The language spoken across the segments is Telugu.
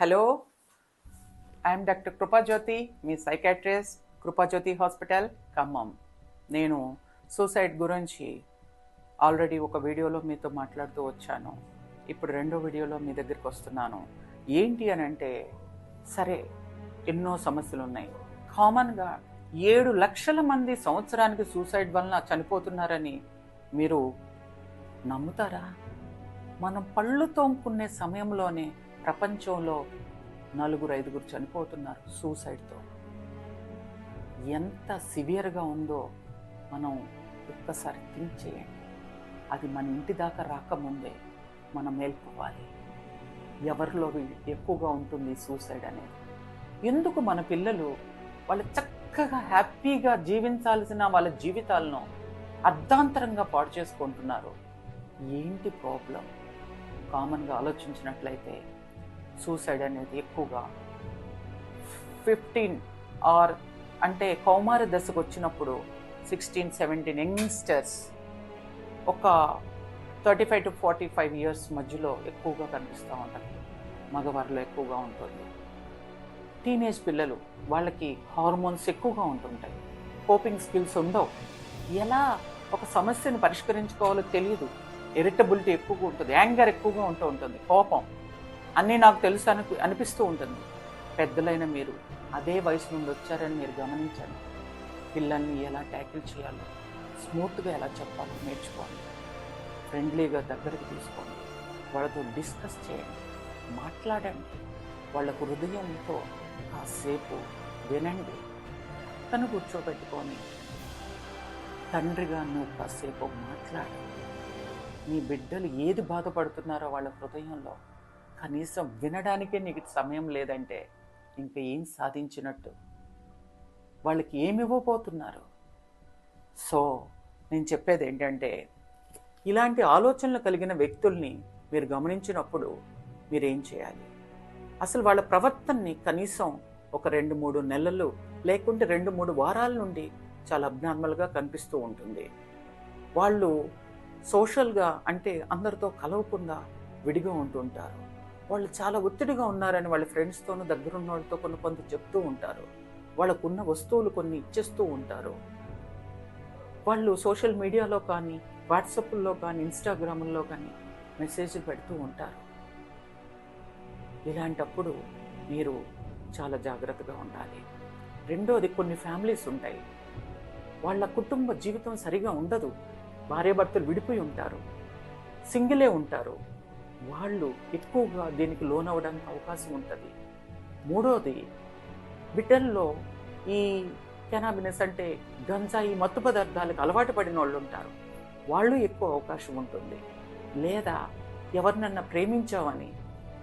హలో ఐఎమ్ డాక్టర్ కృపాజ్యోతి మీ సైకాట్రిస్ట్ కృపాజ్యోతి హాస్పిటల్ ఖమ్మం. నేను సూసైడ్ గురించి ఆల్రెడీ ఒక వీడియోలో మీతో మాట్లాడుతూ వచ్చాను. ఇప్పుడు రెండో వీడియోలో మీ దగ్గరికి వస్తున్నాను. ఏంటి అని అంటే సరే ఎన్నో సమస్యలు ఉన్నాయి. కామన్గా ఏడు లక్షల మంది సంవత్సరానికి సూసైడ్ వలన చనిపోతున్నారని మీరు నమ్ముతారా? మనం పళ్ళు తోముకునే సమయంలోనే ప్రపంచంలో నలుగురు ఐదుగురు చనిపోతున్నారు సూసైడ్తో ఎంత సివియర్గా ఉందో మనం ఒక్కసారి థింక్ చేయండి. అది మన ఇంటి దాకా రాకముందే మనం మేల్కోవాలి. ఎవరిలో ఎక్కువగా ఉంటుంది సూసైడ్ అనేది? ఎందుకు మన పిల్లలు వాళ్ళు చక్కగా హ్యాపీగా జీవించాల్సిన వాళ్ళ జీవితాలను అర్ధాంతరంగా పాడు చేసుకుంటున్నారు? ఏంటి ప్రాబ్లం కామన్గా ఆలోచించినట్లయితే సూసైడ్ అనేది ఎక్కువగా. ఫిఫ్టీన్ ఆర్ అంటే కౌమార దశకు వచ్చినప్పుడు సిక్స్టీన్ సెవెంటీన్ యంగ్స్టర్స్ ఒక thirty five to forty five years మధ్యలో ఎక్కువగా కనిపిస్తూ ఉంటుంది మగవారిలో ఎక్కువగా ఉంటుంది. టీనేజ్ పిల్లలు వాళ్ళకి హార్మోన్స్ ఎక్కువగా ఉంటుంటాయి. కోపింగ్ స్కిల్స్ ఉండవు. ఎలా ఒక సమస్యను పరిష్కరించుకోవాలో తెలియదు ఇరిటబిలిటీ ఎక్కువగా ఉంటుంది. యాంగర్ ఎక్కువగా ఉంటూ ఉంటుంది. కోపం. అన్నీ నాకు తెలుసు అని అనిపిస్తూ ఉంటుంది. పెద్దలైన మీరు అదే వయసు నుండి వచ్చారని మీరు గమనించండి. పిల్లల్ని ఎలా ట్యాకిల్ చేయాలో? స్మూత్గా ఎలా చెప్పాలో నేర్చుకోండి ఫ్రెండ్లీగా దగ్గరికి తీసుకోండి. వాళ్ళతో డిస్కస్ చేయండి. మాట్లాడండి. వాళ్ళ హృదయంతో కాసేపు వినండి. తను కూర్చోబెట్టుకొని తండ్రిగా నువ్వు కాసేపు మాట్లాడు నీ బిడ్డలు ఏది బాధపడుతున్నారో వాళ్ళ హృదయంలో కనీసం వినడానికే నీకు సమయం లేదంటే ఇంకా ఏం సాధించినట్టు? వాళ్ళకి ఏమి ఇవ్వబోతున్నారు? సో నేను చెప్పేది ఏంటంటే ఇలాంటి ఆలోచనలు కలిగిన వ్యక్తుల్ని మీరు గమనించినప్పుడు మీరేం చేయాలి? అసలు వాళ్ళ ప్రవర్తనని కనీసం ఒక రెండు మూడు నెలలు లేకుంటే రెండు మూడు వారాల నుండి చాలా అబ్నార్మల్గా కనిపిస్తూ ఉంటుంది. వాళ్ళు సోషల్గా అంటే అందరితో కలవకుండా విడిగా ఉంటుంటారు. వాళ్ళు చాలా ఒత్తిడిగా ఉన్నారని వాళ్ళ ఫ్రెండ్స్తోనూ దగ్గరున్న వాళ్ళతో కొన్ని కొంత చెప్తూ ఉంటారు. వాళ్ళకున్న వస్తువులు కొన్ని ఇచ్చేస్తూ ఉంటారు. వాళ్ళు సోషల్ మీడియాలో కానీ వాట్సాప్లో కానీ ఇన్స్టాగ్రామ్లో కానీ మెసేజ్లు పెడుతూ ఉంటారు. ఇలాంటప్పుడు మీరు చాలా జాగ్రత్తగా ఉండాలి. రెండోది కొన్ని ఫ్యామిలీస్ ఉంటాయి. వాళ్ళ కుటుంబ జీవితం సరిగా ఉండదు. భార్యాభర్తలు విడిపోయి ఉంటారు. సింగిలే ఉంటారు. వాళ్ళు ఎక్కువగా దీనికి లోనవ్వడానికి అవకాశం ఉంటుంది. మూడోది బిడ్డల్లో ఈ కెనాబినస్ అంటే గంజాయి మత్తు పదార్థాలకు అలవాటు పడిన వాళ్ళు ఉంటారు. వాళ్ళు ఎక్కువ అవకాశం ఉంటుంది. లేదా ఎవరినన్నా ప్రేమించావని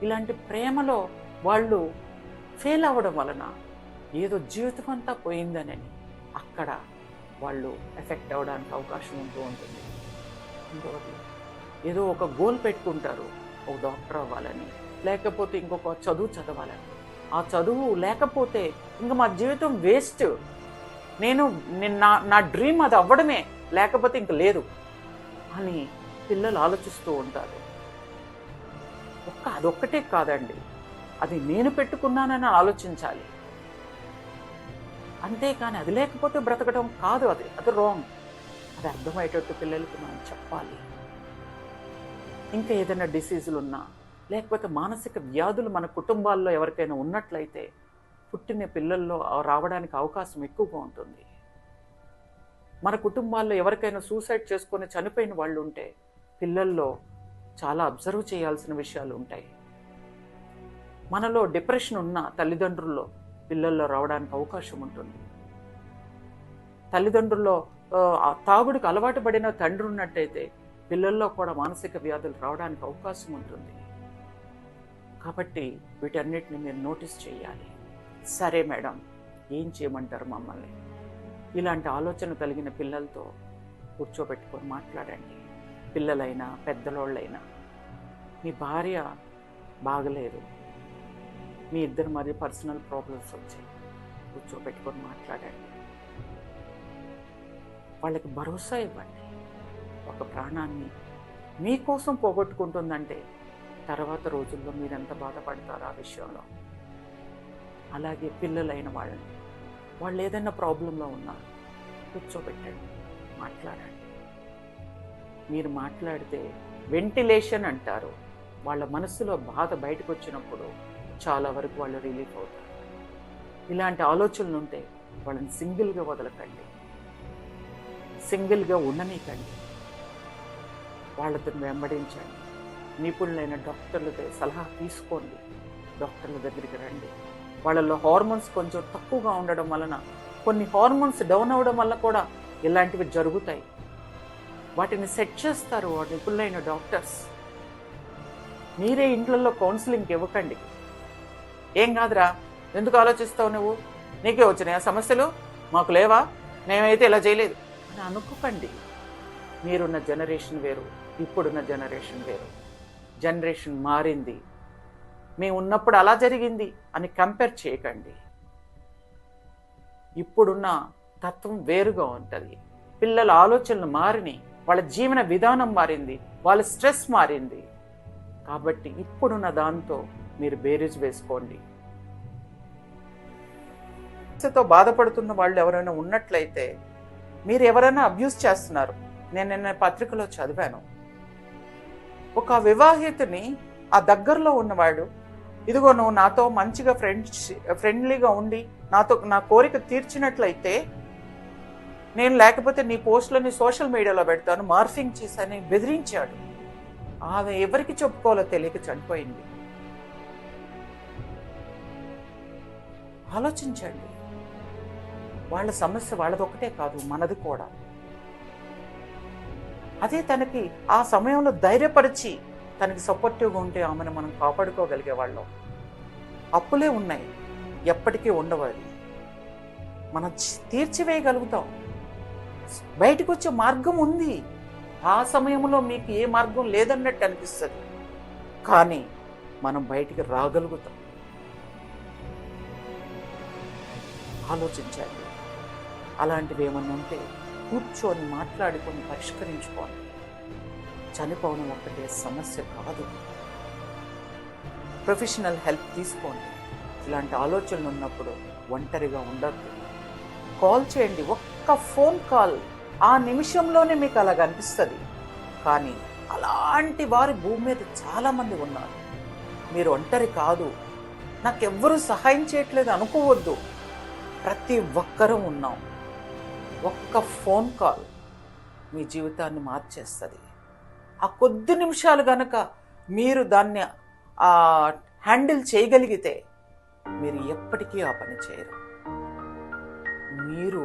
ఇలాంటి ప్రేమలో వాళ్ళు ఫెయిల్ అవ్వడం వలన ఏదో జీవితం అంతా పోయిందనని అక్కడ వాళ్ళు ఎఫెక్ట్ అవ్వడానికి అవకాశం ఉంటూ ఉంటుంది. ఇంకొకటి ఏదో ఒక గోల్ పెట్టుకుంటారు. ఒక డాక్టర్ అవ్వాలని. లేకపోతే ఇంకొక చదువు చదవాలని. ఆ చదువు లేకపోతే ఇంకా మా జీవితం వేస్ట్. నేను నా నా డ్రీమ్ అది అవ్వడమే. లేకపోతే ఇంక లేదు అని పిల్లలు ఆలోచిస్తూ ఉంటారు. ఒక్క అదొక్కటే కాదండి. అది నేను పెట్టుకున్నానని ఆలోచించాలి. అంతేకాని అది లేకపోతే బ్రతకడం కాదు అది. అది రాంగ్ అది అర్థమయ్యేటట్టు పిల్లలకి మనం చెప్పాలి. ఇంకా ఏదైనా డిసీజులు ఉన్నా లేకపోతే మానసిక వ్యాధులు మన కుటుంబాల్లో ఎవరికైనా ఉన్నట్లయితే పుట్టిన పిల్లల్లో రావడానికి అవకాశం ఎక్కువగా ఉంటుంది. మన కుటుంబాల్లో ఎవరికైనా సూసైడ్ చేసుకొని చనిపోయిన వాళ్ళు ఉంటే పిల్లల్లో చాలా అబ్జర్వ్ చేయాల్సిన విషయాలు ఉంటాయి. మనలో డిప్రెషన్ ఉన్న తల్లిదండ్రుల్లో పిల్లల్లో రావడానికి అవకాశం ఉంటుంది. తల్లిదండ్రుల్లో తాగుడుకు తాగుడికి అలవాటు పడిన తండ్రి ఉన్నట్టయితే పిల్లల్లో కూడా మానసిక వ్యాధులు రావడానికి అవకాశం ఉంటుంది. కాబట్టి వీటన్నిటిని మీరు నోటీస్ చేయాలి. సరే మేడం ఏం చేయమంటారు మమ్మల్ని? ఇలాంటి ఆలోచన కలిగిన పిల్లలతో కూర్చోబెట్టుకొని మాట్లాడండి. పిల్లలైనా పెద్దలోళ్ళైనా. మీ భార్య బాగలేదు. మీ ఇద్దరు మరి పర్సనల్ ప్రాబ్లమ్స్ వచ్చాయి. కూర్చోబెట్టుకొని మాట్లాడండి. వాళ్ళకి భరోసా ఇవ్వండి. ఒక ప్రాణాన్ని మీకోసం పోగొట్టుకుంటుందంటే తర్వాత రోజుల్లో మీరు ఎంత బాధపడతారు ఆ విషయంలో? అలాగే పిల్లలైన వాళ్ళని వాళ్ళు ఏదైనా ప్రాబ్లంలో ఉన్నారు కూర్చోబెట్టండి మాట్లాడండి. మీరు మాట్లాడితే వెంటిలేషన్ అంటారు. వాళ్ళ మనసులో బాధ బయటకు వచ్చినప్పుడు చాలా వరకు వాళ్ళు రిలీఫ్ అవుతారు. ఇలాంటి ఆలోచనలు ఉంటే వాళ్ళని సింగిల్గా వదలకండి. సింగిల్గా ఉండనీకండి. వాళ్ళతో వెంబడించండి. నిపుణులైన డాక్టర్లతో సలహా తీసుకోండి. డాక్టర్ల దగ్గరికి రండి. వాళ్ళలో హార్మోన్స్ కొంచెం తక్కువగా ఉండడం వలన కొన్ని హార్మోన్స్ డౌన్ అవ్వడం వల్ల కూడా ఇలాంటివి జరుగుతాయి. వాటిని సెట్ చేస్తారు నిపుణులైన డాక్టర్స్. మీరే ఇండ్లలో కౌన్సిలింగ్ ఇవ్వకండి. ఏం కాదురా? ఎందుకు ఆలోచిస్తావు నువ్వు? నీకే వచ్చినాయా సమస్యలు? మాకు లేవా? మేమైతే ఇలా చేయలేదు. అని అనుకోకండి. మీరున్న జనరేషన్ వేరు. ఇప్పుడున్న జనరేషన్ వేరు. జనరేషన్ మారింది. మేము ఉన్నప్పుడు అలా జరిగింది అని కంపేర్ చేయకండి. ఇప్పుడున్న తత్వం వేరుగా ఉంటుంది. పిల్లల ఆలోచనలు మారినాయి వాళ్ళ జీవన విధానం మారింది వాళ్ళ స్ట్రెస్ మారింది. కాబట్టి ఇప్పుడున్న దాంతో మీరు బేరీజ్ వేసుకోండి. సమస్యతో బాధపడుతున్న వాళ్ళు ఎవరైనా ఉన్నట్లయితే మీరు ఎవరైనా అబ్యూస్ చేస్తున్నారు. నేను నిన్న పత్రికలో చదివాను. ఒక వివాహితుని ఆ దగ్గరలో ఉన్నవాడు ఇదిగో నువ్వు నాతో మంచిగా ఫ్రెండ్ ఫ్రెండ్లీగా ఉండి నాతో నా కోరిక తీర్చినట్లయితే నేను లేకపోతే నీ పోస్టులని సోషల్ మీడియాలో పెడతాను మార్ఫింగ్ చేశానని బెదిరించాడు. ఆమె ఎవరికి చెప్పుకోవాలో తెలియక చనిపోయింది. ఆలోచించండి. వాళ్ళ సమస్య వాళ్ళది ఒకటే కాదు మనది కూడా. అదే తనకి ఆ సమయంలో ధైర్యపరిచి తనకి సపోర్టివ్గా ఉంటే ఆమెను మనం కాపాడుకోగలిగే వాళ్ళం. అప్పులే ఉన్నాయి. ఎప్పటికీ ఉండవాలి మనం తీర్చివేయగలుగుతాం. బయటకు వచ్చే మార్గం ఉంది. ఆ సమయంలో మీకు ఏ మార్గం లేదన్నట్టు అనిపిస్తుంది. కానీ మనం బయటికి రాగలుగుతాం. ఆలోచించండి అలాంటివి ఏమన్నా ఉంటే కూర్చొని మాట్లాడుకొని పరిష్కరించుకోండి చనిపోవడం ఒక్కటే సమస్య కాదు. ప్రొఫెషనల్ హెల్ప్ తీసుకోండి. ఇలాంటి ఆలోచనలు ఉన్నప్పుడు ఒంటరిగా ఉండద్దు. కాల్ చేయండి. ఒక్క ఫోన్ కాల్ ఆ నిమిషంలోనే మీకు అలాగ అనిపిస్తుంది. కానీ అలాంటి వారి భూమి మీద చాలామంది ఉన్నారు. మీరు ఒంటరి కాదు. నాకెవ్వరూ సహాయం చేయట్లేదు అనుకోవద్దు. ప్రతి ఒక్కరూ ఉన్నాం. ఒక్క ఫోన్ కాల్ మీ జీవితాన్ని మార్చేస్తుంది. ఆ కొద్ది నిమిషాలు గనక మీరు దాన్ని హ్యాండిల్ చేయగలిగితే మీరు ఎప్పటికీ ఆ పని చేయరు. మీరు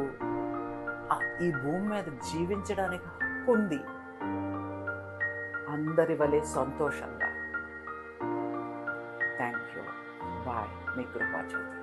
ఈ భూమి మీద జీవించడానికి హక్కు ఉంది. అందరి వలె సంతోషంగా. థ్యాంక్ యూ బాయ్ మీ కృపాచౌతి.